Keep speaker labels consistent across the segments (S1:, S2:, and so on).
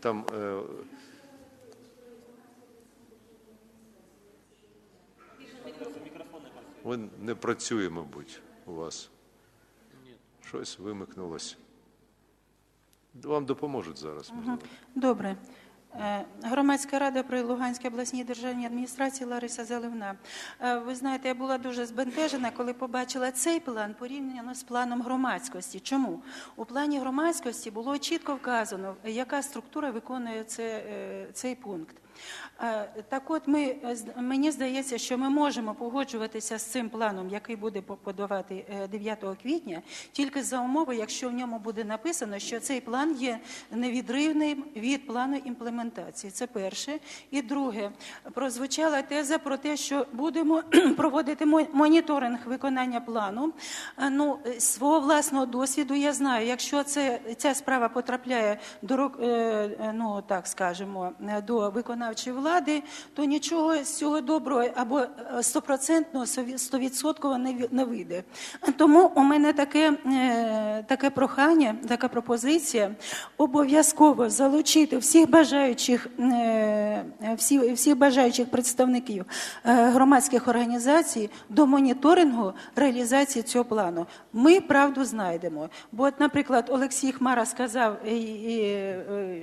S1: Там е, ви не працює, мабуть, у вас. Щось вимикнулося. Вам допоможуть зараз. можливо.
S2: Добре. Е, Громадська рада при Луганській обласній державній адміністрації Лариса Заливна. Е, Ви знаєте, я була дуже збентежена, коли побачила цей план порівняно з планом громадськості. Чому? У плані громадськості було чітко вказано, яка структура виконує це, е, цей пункт. Е, Так от ми, е, мені здається, що ми можемо погоджуватися з цим планом, який буде подавати е, 9 квітня, тільки за умови, якщо в ньому буде написано, що цей план є невідривним від плану імплементації. Це перше. І друге, прозвучала теза про те, що будемо проводити моніторинг виконання плану. Е, Ну, е, свого власного досвіду я знаю, якщо це, ця справа потрапляє до е, е, ну, так скажемо, е, до виконавчої влади, то нічого з цього доброго або е, стопроцентного, стовідсотково не вийде. Тому у мене таке, е, таке прохання, така пропозиція обов'язково залучити всіх бажаючих, е, всі, всіх бажаючих представників громадських організацій до моніторингу реалізації цього плану. Ми правду знайдемо. Бо, от, наприклад, Олексій Хмара сказав,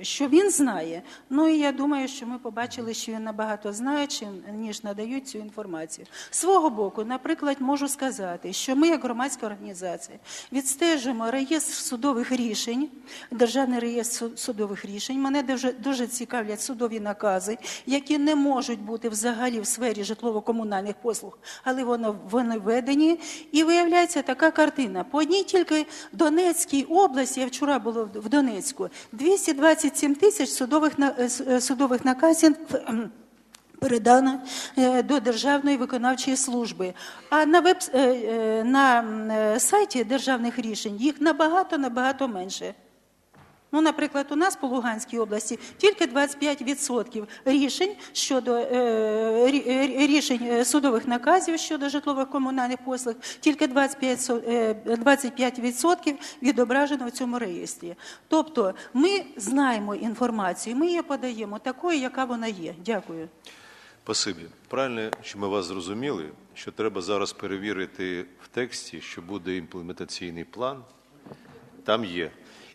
S2: що він знає. Ну і я думаю, що ми побачили, що він набагато знає, чим ніж надають цю інформацію. З свого боку, наприклад, можу сказати, що ми, як громадська організація, відстежуємо реєстр судових рішень, державний реєстр судових рішень. Мене дуже, дуже цікавлять судові накази, які не можуть бути взагалі в сфері житлово-комунальних послуг, але вони, вони введені. І виявляється така картина. По одній тільки Донецькій області, я вчора була в Донецьку, 227 тисяч судових, е, е, судових наказів. Кхм, Передано е, до Державної виконавчої служби. А на веб е, е, на сайті державних рішень їх набагато набагато менше. Ну, наприклад, у нас по Луганській області тільки 25% рішень щодо е, е, рішень е, судових наказів щодо житлових комунальних послуг, тільки 25, со- е, 25% відображено в цьому реєстрі. Тобто ми знаємо інформацію, ми її подаємо такою, яка вона є. Дякую.
S1: Спасибі. Правильно, що ми вас зрозуміли, що треба зараз перевірити в тексті, що буде імплементаційний план. Там є.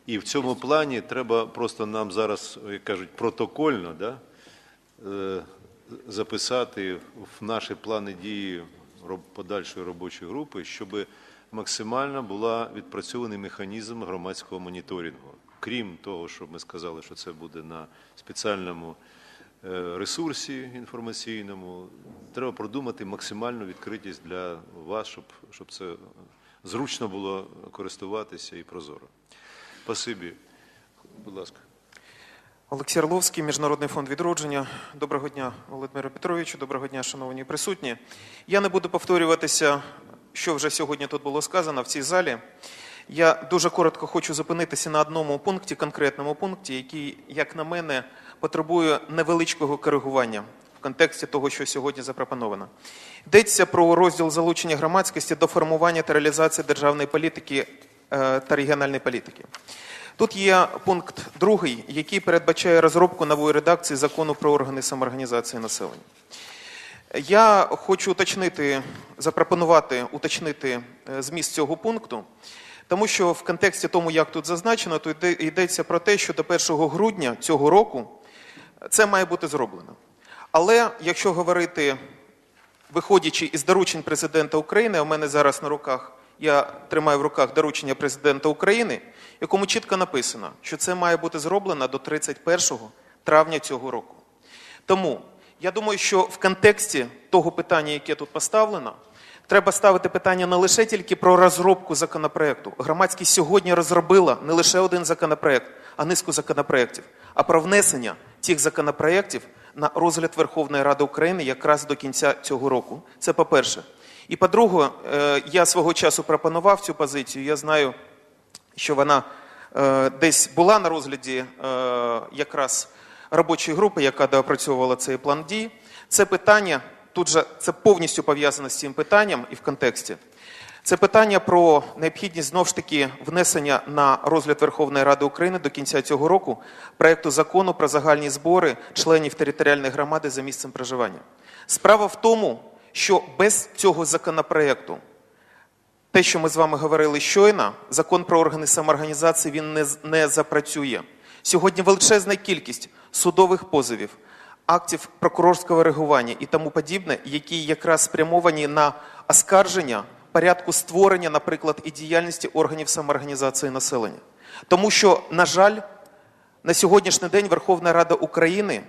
S1: І в цьому плані треба просто нам зараз, як кажуть, протокольно да, е, записати в наші плани дії подальшої робочої групи, щоб максимально була відпрацьований механізм громадського моніторингу. Крім того, що ми сказали, що це буде на спеціальному е, ресурсі інформаційному, треба продумати максимальну відкритість для вас, щоб, щоб це зручно було користуватися і прозоро. Спасибі. Будь ласка.
S3: Олексій Орловський, Міжнародний фонд відродження. Доброго дня, Володимиру Петровичу. Доброго дня, шановні присутні. Я не буду повторюватися, що вже сьогодні тут було сказано в цій залі. Я дуже коротко хочу зупинитися на одному пункті, конкретному пункті, який, як на мене, потребує невеличкого коригування в контексті того, що сьогодні запропоновано. Йдеться про розділ залучення громадськості до формування та реалізації державної політики та регіональної політики. Тут є пункт другий, який передбачає розробку нової редакції закону про органи самоорганізації населення. Я хочу уточнити, запропонувати уточнити е, зміст цього пункту, тому що в контексті тому, як тут зазначено, то йде- йдеться про те, що до 1 грудня цього року це має бути зроблено. Але якщо говорити, виходячи із доручень президента України, у мене зараз на руках, я тримаю в руках доручення президента України, якому чітко написано, що це має бути зроблено до 31 травня цього року. Тому я думаю, що в контексті того питання, яке тут поставлено, треба ставити питання не лише тільки про розробку законопроекту. Громадськість сьогодні розробила не лише один законопроект, а низку законопроєктів, а про внесення цих законопроєктів на розгляд Верховної Ради України якраз до кінця цього року. Це по-перше. І по-друге, я свого часу пропонував цю позицію. Я знаю, що вона е, десь була на розгляді е, якраз робочої групи, яка доопрацьовувала цей план дій. Це питання тут же це повністю пов'язано з цим питанням і в контексті. Це питання про необхідність знов ж таки внесення на розгляд Верховної Ради України до кінця цього року проекту закону про загальні збори членів територіальної громади за місцем проживання. Справа в тому, що без цього законопроекту те, що ми з вами говорили щойно, закон про органи самоорганізації він не, не запрацює. Сьогодні величезна кількість судових позовів, актів прокурорського реагування і тому подібне, які якраз спрямовані на оскарження порядку створення, наприклад, і діяльності органів самоорганізації населення. Тому що, на жаль, на сьогоднішній день Верховна Рада України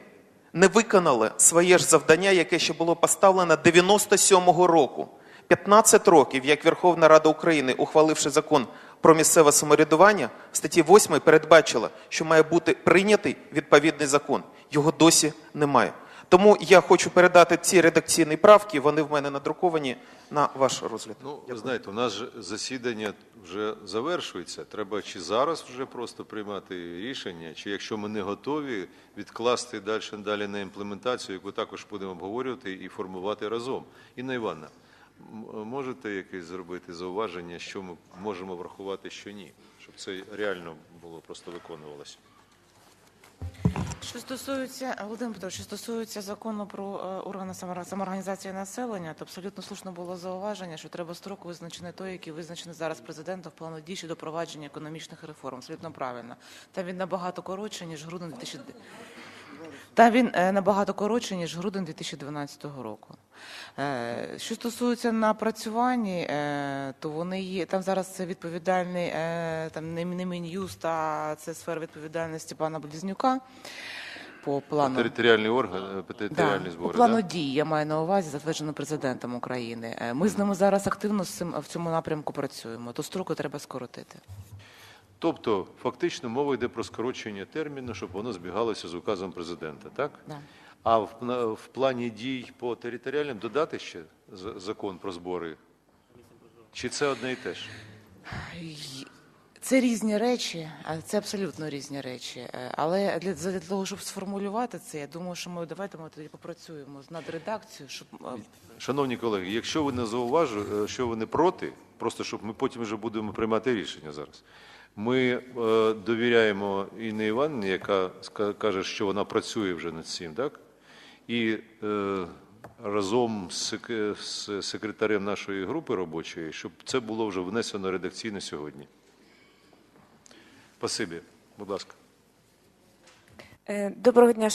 S3: не виконали своє ж завдання, яке ще було поставлено 97-го року. 15 років, як Верховна Рада України, ухваливши закон про місцеве самоврядування, статті 8 передбачила, що має бути прийнятий відповідний закон. Його досі немає. Тому я хочу передати ці редакційні правки, вони в мене надруковані на ваш розгляд.
S1: Ну, ви знаєте, у нас же засідання вже завершується. Треба чи зараз вже просто приймати рішення, чи якщо ми не готові, відкласти далі далі на імплементацію, яку також будемо обговорювати і формувати разом. Інна Івановна, можете якесь зробити зауваження, що ми можемо врахувати, що ні, щоб це реально було просто виконувалося.
S4: Що стосується Володимир Петрович, що стосується закону про е, органи самоор- самоорганізації населення, то абсолютно слушно було зауваження, що треба строк визначений той, який визначений зараз президентом в плану дій щодо провадження економічних реформ. Абсолютно правильно. Там він набагато коротше ніж грудень 2000... Там він е, набагато коротше, ніж грудень 2012 року. Е, Що стосується напрацювань, е, то вони є там зараз це відповідальний там не, Мін'юст, а це сфера відповідальності пана Близнюка по плану.
S1: Територіальний орган, територіальні
S4: Да,
S1: збори.
S4: по плану
S1: да?
S4: дій я маю на увазі, затверджено президентом України. Ми з ними зараз активно в цьому напрямку працюємо. То строки треба скоротити.
S1: Тобто, фактично, мова йде про скорочення терміну, щоб воно збігалося з указом президента, так?
S4: Да.
S1: А в, в плані дій по територіальним додати ще закон про збори? Чи це одне і те ж?
S4: Це різні речі, це абсолютно різні речі. Е, Але для, для того, щоб сформулювати це, я думаю, що ми давайте ми тоді попрацюємо над редакцією, щоб е,
S1: Шановні колеги, якщо ви не зауважу, е, що ви не проти, просто щоб ми потім вже будемо приймати рішення зараз. Ми е, довіряємо Інні Іванівні, яка каже, що вона працює вже над цим, так? І е, разом з, секретарем нашої групи робочої, щоб це було вже внесено редакційно сьогодні. Спасибі, будь ласка.
S5: Е, Доброго дня,